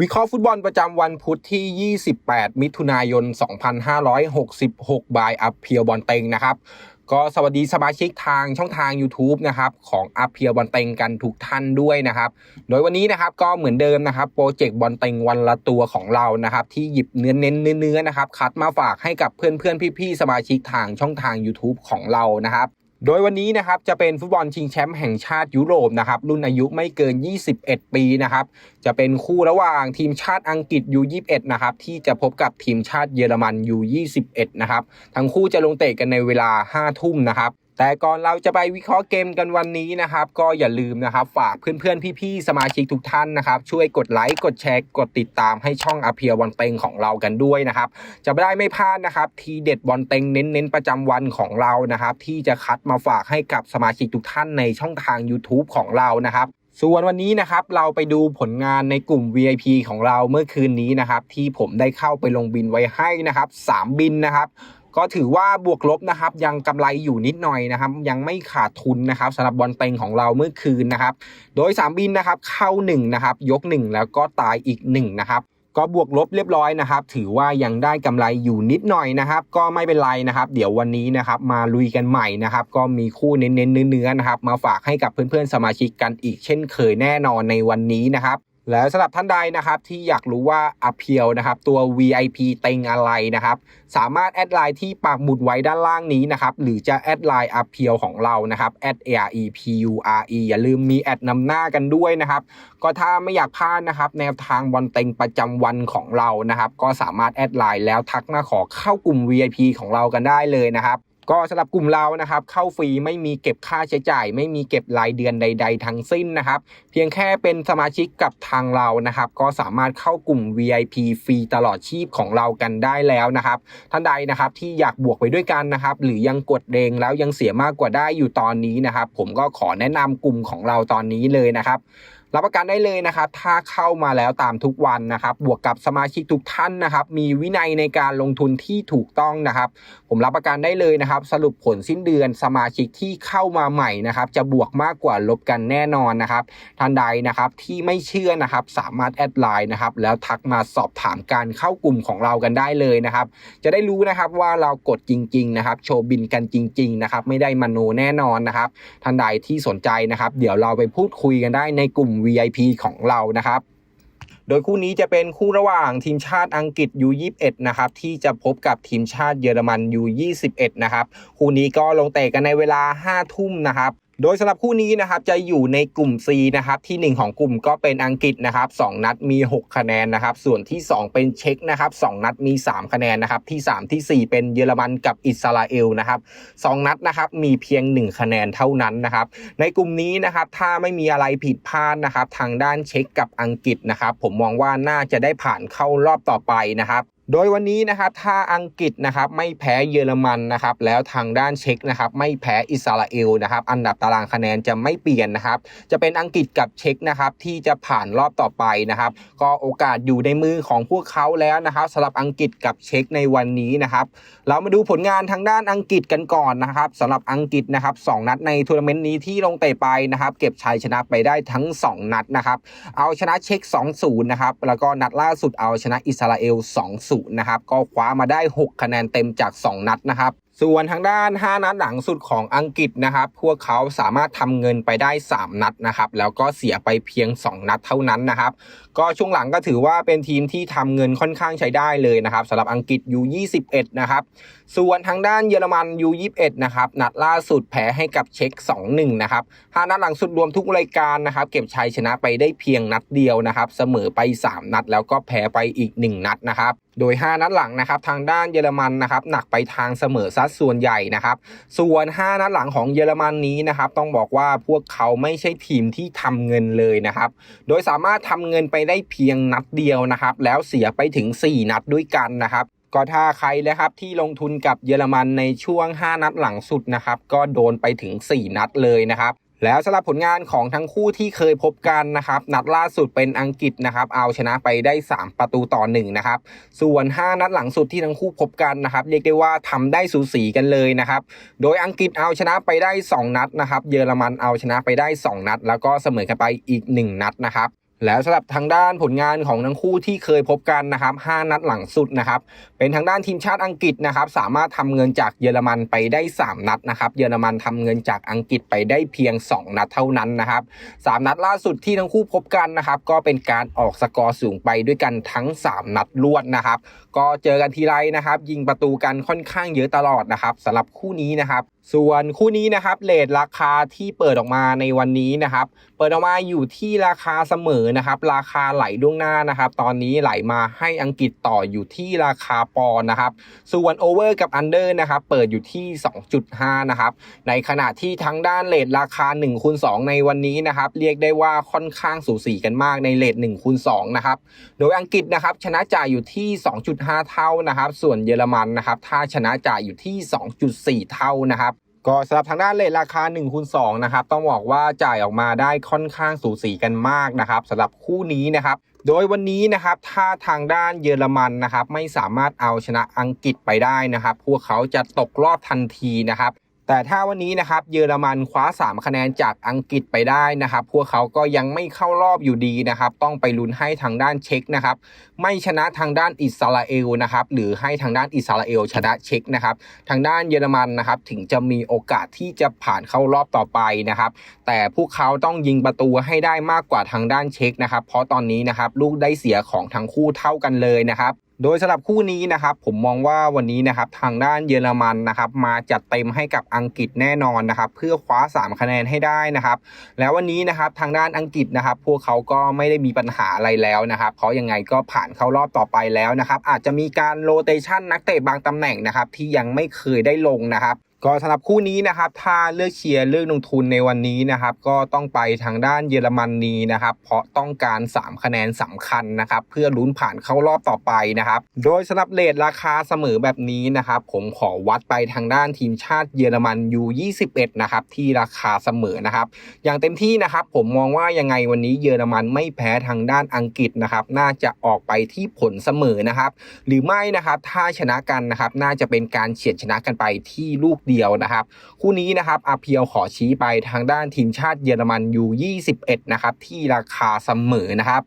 วิเคราะห์ฟุตบอลประจำวันพุธที่ 28 มิถุนายน 2566 บายอัพเพียวบอลเต็งนะครับ ก็สวัสดีสมาชิกทางช่องทาง YouTube นะครับของอัพเพียวบอลเต็งกันทุกท่านด้วยนะครับ โดยวันนี้นะครับก็เหมือนเดิมนะครับโปรเจกต์บอลเต็งวันละตัวของเรานะครับที่หยิบเนื้อเน้นเนื้อๆนะครับคัดมาฝากให้กับเพื่อนๆ พี่ๆ สมาชิกทางช่องทาง YouTube ของเรานะครับ โดยวันนี้นะครับจะเป็นฟุตบอลชิงแชมป์แห่งชาติยุโรปนะครับรุ่นอายุไม่เกิน 21 ปีนะครับจะเป็นคู่ระหว่างทีมชาติอังกฤษ U21 นะครับที่จะพบกับทีมชาติเยอรมัน U21 นะครับทั้งคู่จะลงเตะกันในเวลา 5 ทุ่มนะครับ แต่ก่อนเราจะไปวิเคราะห์เกมกันวันนี้นะครับ ก็อย่าลืมนะครับฝากเพื่อนๆ พี่ๆ สมาชิกทุกท่านนะครับ ช่วยกดไลค์กดแชร์กดติดตามให้ช่องอาเพียบอลเต็งของเรากันด้วยนะครับ จะไม่ได้ไม่พลาดนะครับ ทีเด็ดบอลเต็งเน้นๆ ประจำวันของเรานะครับ ที่จะคัดมาฝากให้กับสมาชิกทุกท่านในช่องทาง YouTube ของเรานะครับส่วนวันนี้นะครับเราไปดูผลงานในกลุ่ม VIP ของเราเมื่อคืนนี้นะครับ ที่ผมได้เข้าไปลงบินไว้ให้นะครับ 3 บินนะครับ ก็ถือว่าบวกลบนะครับยังกำไรอยู่นิดหน่อยนะครับ ยังไม่ขาดทุนนะครับสำหรับบอลเต็งของเราเมื่อคืนนะครับ โดย 3 บินนะครับเข้า1นะครับยก 1 แล้วก็ตายอีก1นะครับก็บวกลบเรียบร้อยนะครับ ถือว่ายังได้กำไรอยู่นิดหน่อยนะครับ ก็ไม่เป็นไรนะครับ เดี๋ยววันนี้นะครับมาลุยกันใหม่นะครับ ก็มีคู่เน้นๆเนื้อๆนะครับ มาฝากให้กับเพื่อนๆสมาชิกกันอีกเช่นเคยแน่นอนในวันนี้นะครับ แล้วสำหรับท่านใดนะครับที่อยากรู้ว่าอ p เพียวนะครับตัว VIP เต็งอะไรนะครับสามารถแอดไลน์ที่ปักหมุดไว้ด้านล่างนี้นะครับหรือจะแอดไลน์อ p เพียวของเรานะครับ a r e p u r e อย่าลืมมีแอดนำหน้ากันด้วยนะครับก็ถ้าไม่อยากพลาดนะครับแนวทางบอลเต็งประจำวันของเรานะครับก็สามารถแอดไลน์แล้วทักมาขอเข้ากลุ่ม VIP ของเรากันได้เลยนะครับ ก็สำหรับกลุ่มเรานะครับเข้าฟรีไม่มีเก็บค่าใช้จ่าย ไม่มีเก็บรายเดือนใด ๆ ทั้งสิ้นนะครับ เพียงแค่เป็นสมาชิกกับทางเรานะครับ ก็สามารถเข้ากลุ่ม VIP ฟรีตลอดชีพของเรากันได้แล้วนะครับ ท่านใดนะครับที่อยากบวกไปด้วยกันนะครับ หรือยังกดเรงแล้วยังเสียมากกว่าได้อยู่ตอนนี้นะครับ ผมก็ขอแนะนำกลุ่มของเราตอนนี้เลยนะครับ รับประกันได้เลยนะครับ ถ้าเข้ามาแล้วตามทุกวันนะครับ บวกกับสมาชิกทุกท่านนะครับ มีวินัยในการลงทุนที่ถูกต้องนะครับ ผมรับประกันได้เลยนะครับ สรุปผลสิ้นเดือนสมาชิกที่เข้ามาใหม่นะครับ จะบวกมากกว่าลบกันแน่นอนนะครับท่านใดนะครับที่ไม่เชื่อนะครับ สามารถแอดไลน์นะครับ แล้วทักมาสอบถามการเข้ากลุ่มของเรากันได้เลยนะครับ จะได้รู้นะครับว่าเรากดจริง ๆ นะครับ โชว์บินกันจริง ๆ นะครับ ไม่ได้มโนแน่นอนนะครับท่านใดที่สนใจนะครับ เดี๋ยวเราไปพูดคุยกันได้ในกลุ่ม VIP ของเรานะครับ โดยคู่นี้จะเป็นคู่ระหว่างทีมชาติอังกฤษ U21 นะครับที่จะพบกับทีมชาติเยอรมัน U21 นะครับ คู่นี้ก็ลงเตะกันในเวลา 5 ทุ่มนะครับ โดยสำหรับคู่นี้นะครับจะอยู่ในกลุ่ม C นะครับที่ 1 ของกลุ่มก็เป็นอังกฤษนะครับ2นัดมี 6 คะแนนนะครับส่วนที่ 2 เป็นเช็กนะครับ2นัดมี 3 คะแนนนะครับที่ 3 ที่ 4 เป็นเยอรมันกับอิสราเอลนะครับ2นัดนะครับมีเพียง 1 คะแนนเท่านั้นนะครับในกลุ่มนี้นะครับถ้าไม่มีอะไรผิดพลาดนะครับทางด้านเช็กกับอังกฤษนะครับผมมองว่าน่าจะได้ผ่านเข้ารอบต่อไปนะครับ โดยวันนี้นะครับถ้าอังกฤษนะครับไม่แพ้เยอรมันนะครับแล้วทางด้านเช็กนะครับไม่แพ้อิสราเอลนะครับอันดับตารางคะแนนจะไม่เปลี่ยนนะครับจะเป็นอังกฤษกับเช็กนะครับที่จะผ่านรอบต่อไปนะครับก็โอกาสอยู่ในมือของพวกเขาแล้วนะครับสำหรับอังกฤษกับเช็กในวันนี้นะครับเรามาดูผลงานทางด้านอังกฤษกันก่อนนะครับสำหรับอังกฤษนะครับสองนัดในทัวร์นาเมนต์นี้ที่ลงเตะไปนะครับเก็บชัยชนะไปได้ทั้ง 2 นัดนะครับเอาชนะเช็ก2-0นะครับแล้วก็นัดล่าสุดเอาชนะอิสราเอล2-0นะครับก็คว้ามาได้ 6 คะแนนเต็มจาก 2 นัดนะครับส่วนทางด้าน 5 นัดหลังสุดของอังกฤษนะครับ พวกเขาสามารถทำเงินไปได้ 3 นัดนะครับ แล้วก็เสียไปเพียง 2 นัดเท่านั้นนะครับ ก็ช่วงหลังก็ถือว่าเป็นทีมที่ทำเงินค่อนข้างใช้ได้เลยนะครับสำหรับอังกฤษ U21 นะครับ ส่วนทางด้านเยอรมัน U21 นะครับ นัดล่าสุดแพ้ให้กับเช็ก2-1 นะครับ 5 นัดหลังสุดรวมทุกรายการนะครับ เก็บชัยชนะไปได้เพียงนัดเดียวนะครับ เสมอไป 3 นัด แล้วก็แพ้ไปอีก 1 นัดนะครับโดย 5 นัดหลังนะครับทางด้านเยอรมันนะครับหนักไปทางเสมอซัดส่วนใหญ่นะครับส่วน 5 นัดหลังของเยอรมันนี้นะครับต้องบอกว่าพวกเขาไม่ใช่ทีมที่ทำเงินเลยนะครับโดยสามารถทำเงินไปได้เพียงนัดเดียวนะครับแล้วเสียไปถึง 4 นัดด้วยกันนะครับก็ถ้าใครนะครับที่ลงทุนกับเยอรมันในช่วง 5 นัดหลังสุดนะครับก็โดนไปถึง 4 นัดเลยนะครับ แล้วสำหรับผลงานของทั้งคู่ที่เคยพบกันนะครับ นัดล่าสุดเป็นอังกฤษนะครับ เอาชนะไปได้ 3 ประตูต่อ1นะครับ ส่วน 5 นัดหลังสุดที่ทั้งคู่พบกันนะครับ เรียกได้ว่าทำได้สูสีกันเลยนะครับ โดยอังกฤษเอาชนะไปได้ 2 นัดนะครับ เยอรมันเอาชนะไปได้ 2 นัด แล้วก็เสมอกันไปอีก 1 นัดนะครับ แล้วสำหรับทางด้านผลงานของทั้งคู่ที่เคยพบกันนะครับ5นัดหลังสุดนะครับ เป็นทางด้านทีมชาติอังกฤษนะครับ สามารถทำเงินจากเยอรมันไปได้ 3 นัดนะครับ เยอรมันทำเงินจากอังกฤษไปได้เพียง 2 นัดเท่านั้นนะครับ3นัดล่าสุดที่ทั้งคู่พบกันนะครับ ก็เป็นการออกสกอร์สูงไปด้วยกันทั้ง 3 นัดรวดนะครับ ก็เจอกันทีไรนะครับ ยิงประตูกันค่อนข้างเยอะตลอดนะครับสำหรับคู่นี้นะครับส่วนคู่นี้นะครับเลทราคาที่เปิดออกมาในวันนี้นะครับ เปิดออกมาอยู่ที่ราคาเสมอนะครับราคาไหลล่วงหน้านะครับ ตอนนี้ไหลมาให้อังกฤษต่ออยู่ที่ราคาปอนนะครับ ส่วนโอเวอร์กับอันเดอร์นะครับเปิดอยู่ที่ 2.5 นะครับ ในขณะที่ทางด้านเลทราคา1คูณ2ในวันนี้นะครับ เรียกได้ว่าค่อนข้างสูสีกันมากในเลท1คูณ2นะครับ โดยอังกฤษนะครับชนะจ่ายอยู่ที่ 2.5 เท่านะครับ ส่วนเยอรมันนะครับถ้าชนะจ่ายอยู่ที่ 2.4 เท่านะครับ ก็สำหรับทางด้านเลทราคา1คูณ2นะครับต้องบอกว่าจ่ายออกมาได้ค่อนข้างสูสีกันมากนะครับสำหรับคู่นี้นะครับโดยวันนี้นะครับถ้าทางด้านเยอรมันนะครับไม่สามารถเอาชนะอังกฤษไปได้นะครับ พวกเขาจะตกรอบทันทีนะครับ แต่ถ้าวันนี้นะครับเยอรมันคว้า 3 คะแนนจากอังกฤษไปได้นะครับ พวกเขาก็ยังไม่เข้ารอบอยู่ดีนะครับ ต้องไปลุ้นให้ทางด้านเช็คนะครับ ไม่ชนะทางด้านอิสราเอลนะครับหรือให้ทางด้านอิสราเอลชนะเช็คนะครับ ทางด้านเยอรมันนะครับถึงจะมีโอกาสที่จะผ่านเข้ารอบต่อไปนะครับ แต่พวกเขาต้องยิงประตูให้ได้มากกว่าทางด้านเช็คนะครับ เพราะตอนนี้นะครับลูกได้เสียของทั้งคู่เท่ากันเลยนะครับ โดยสำหรับคู่นี้นะครับผมมองว่าวันนี้นะครับทางด้านเยอรมันนะครับมาจัดเต็มให้กับอังกฤษแน่นอนนะครับเพื่อคว้า 3 คะแนนให้ได้นะครับ แล้ววันนี้นะครับทางด้านอังกฤษนะครับ พวกเขาก็ไม่ได้มีปัญหาอะไรแล้วนะครับเพราะยังไงก็ผ่านเข้ารอบต่อไปแล้วนะครับอาจจะมีการโรเตชันนักเตะบางตำแหน่งนะครับที่ยังไม่เคยได้ลงนะครับ ก็สำหรับคู่นี้นะครับ ถ้าเลือกเชียร์เลือกลงทุนในวันนี้นะครับ ก็ต้องไปทางด้านเยอรมนีนะครับ เพราะต้องการ 3 คะแนนสำคัญนะครับ เพื่อลุ้นผ่านเข้ารอบต่อไปนะครับ โดยสำหรับเลทราคาเสมอแบบนี้นะครับ ผมขอวัดไปทางด้านทีมชาติเยอรมัน U21 นะครับที่ราคาเสมอนะครับ อย่างเต็มที่นะครับ ผมมองว่ายังไงวันนี้เยอรมันไม่แพ้ทางด้านอังกฤษนะครับ น่าจะออกไปที่ผลเสมอนะครับ หรือไม่นะครับถ้าชนะกันนะครับ น่าจะเป็นการเฉียดชนะกันไปที่ลูกเดียวนะครับคู่นี้นะครับอาเพียวขอชี้ไปทางด้านทีมชาติเยอรมันยู21นะครับที่ราคาเสมอนะครับ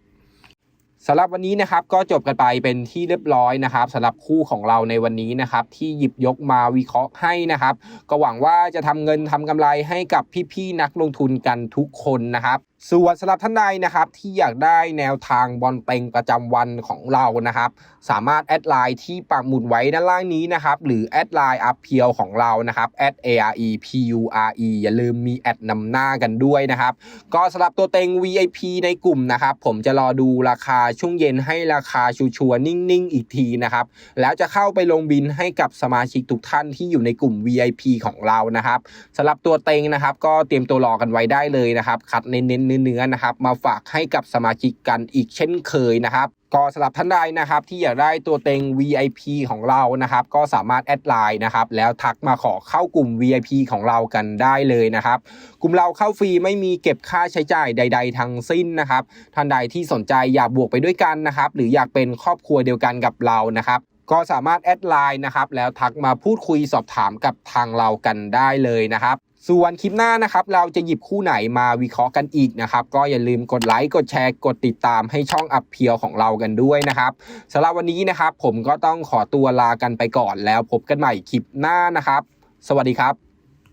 สำหรับวันนี้นะครับก็จบกันไปเป็นที่เรียบร้อยนะครับสำหรับคู่ของเราในวันนี้นะครับที่หยิบยกมาวิเคราะห์ให้นะครับ ก็หวังว่าจะทำเงินทำกำไรให้กับพี่ๆนักลงทุนกันทุกคนนะครับ ส่วนสำหรับท่านใดนะครับที่อยากได้แนวทางบอลเต็งประจำวันของเรานะครับ สามารถแอดไลน์ที่ปักหมุดไว้ด้านล่างนี้นะครับ หรือแอดไลน์อัพเพียวของเรานะครับแอด a r e p u r e อย่าลืมมีแอดนำหน้ากันด้วยนะครับ ก็สำหรับตัวเต็ง VIP ในกลุ่มนะครับ ผมจะรอดูราคาช่วงเย็นให้ราคาชัวร์นิ่งๆ อีกทีนะครับ แล้วจะเข้าไปลงบินให้กับสมาชิกทุกท่านที่อยู่ในกลุ่ม VIP ของเรานะครับสำหรับตัวเต็งนะครับ ก็เตรียมตัวรอกันไว้ได้เลยนะครับคัดเน้นเนื้อๆนะครับ มาฝากให้กับสมาชิกกันอีกเช่นเคยนะครับก็สำหรับท่านใดนะครับที่อยากได้ตัวเต็ง VIP ของเรานะครับ ก็สามารถแอดไลน์นะครับ แล้วทักมาขอเข้ากลุ่ม VIP ของเรากันได้เลยนะครับ กลุ่มเราเข้าฟรีไม่มีเก็บค่าใช้จ่ายใด ๆ ทั้งสิ้นนะครับ ท่านใดที่สนใจอยากบวกไปด้วยกันนะครับ หรืออยากเป็นครอบครัวเดียวกันกับเรานะครับก็สามารถแอดไลน์นะครับแล้วทักมาพูดคุยสอบถามกับทางเรากันได้เลยนะครับ ส่วนคลิปหน้านะครับ เราจะหยิบคู่ไหนมาวิเคราะห์กันอีกนะครับ ก็อย่าลืมกดไลค์กดแชร์กดติดตามให้ช่องอัพเพียวของเรากันด้วยนะครับสำหรับวันนี้นะครับ ผมก็ต้องขอตัวลากันไปก่อนแล้วพบกันใหม่คลิปหน้านะครับ สวัสดีครับ